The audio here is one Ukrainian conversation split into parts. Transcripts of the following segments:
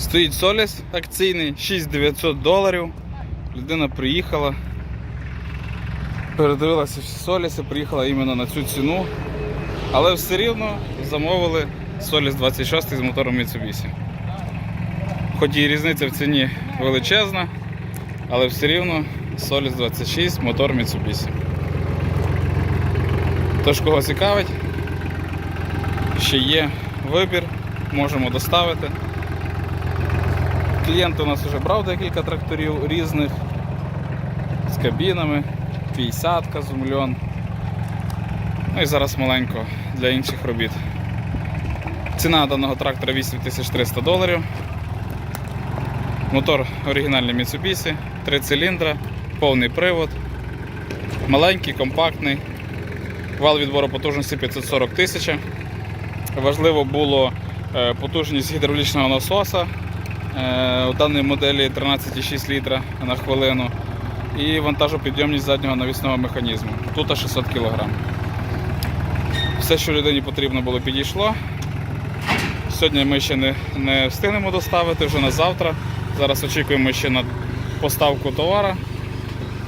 Стоїть Соліс акційний, 6900 доларів. Людина приїхала, передивилася всі Соліси, приїхала іменно на цю ціну. Але все рівно замовили Соліс 26 з мотором Mitsubishi. Хоч і різниця в ціні величезна, але все рівно Соліс 26 мотор Mitsubishi. Тож кого цікавить, ще є вибір, можемо доставити. Клієнт у нас вже брав декілька тракторів різних з кабінами, 50 зумльон. Ну і зараз маленько для інших робіт. Ціна даного трактора 8300 доларів. Мотор оригінальний Mitsubishi, 3 циліндра, повний привод, маленький, компактний, вал відбору потужності 540 тисяч. Важливо було е, потужність гідравлічного насоса. Е, У даній моделі 13,6 літра на хвилину і вантажопідйомність заднього навісного механізму. Тут 600 кг. Все, що людині потрібно було, підійшло. Сьогодні ми ще не, не встигнемо доставити, вже на завтра. Зараз очікуємо ще на поставку товара.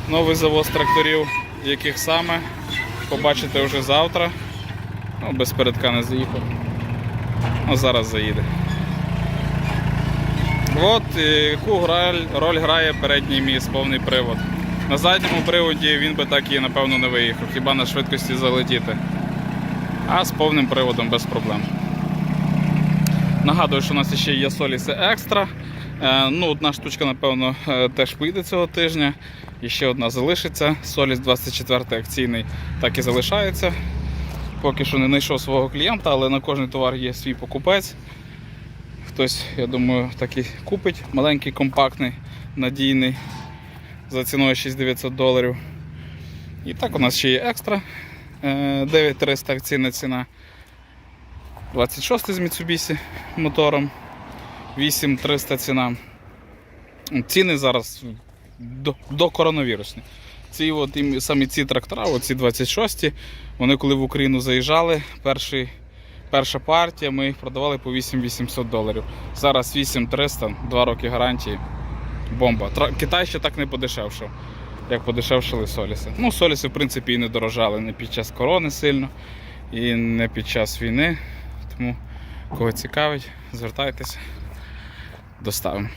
Новий завоз тракторів, яких саме побачите вже завтра. Ну, без передка не заїхав. Ну, зараз заїде. От яку роль, роль грає передній міст, повний привод. На задньому приводі він би так і напевно не виїхав, хіба на швидкості залетіти. А з повним приводом без проблем. Нагадую, що у нас ще є Соліси Екстра. Е, Ну, одна штучка, напевно, е, теж вийде цього тижня. І ще одна залишиться. Соліс 24 акційний так і залишається. Поки що не знайшов свого клієнта, але на кожний товар є свій покупець. Хтось, я думаю, так і купить. Маленький, компактний, надійний за ціною 6900 доларів. І так у нас ще є екстра. Е, 9300 акційна ціна. 26 з Mitsubishi мотором. 8300 ціна. Ціни зараз до, до. Ці от, самі ці трактора, оці 26, вони коли в Україну заїжджали, перший, перша партія, ми їх продавали по 8800 доларів. Зараз 8300, 2 роки гарантії. Бомба. Китай ще так не подешевшив, як подешевшили Соліси. Ну, Соліси, в принципі, і не дорожали не під час корони сильно, і не під час війни. Тому кого цікавить, звертайтеся, доставимо.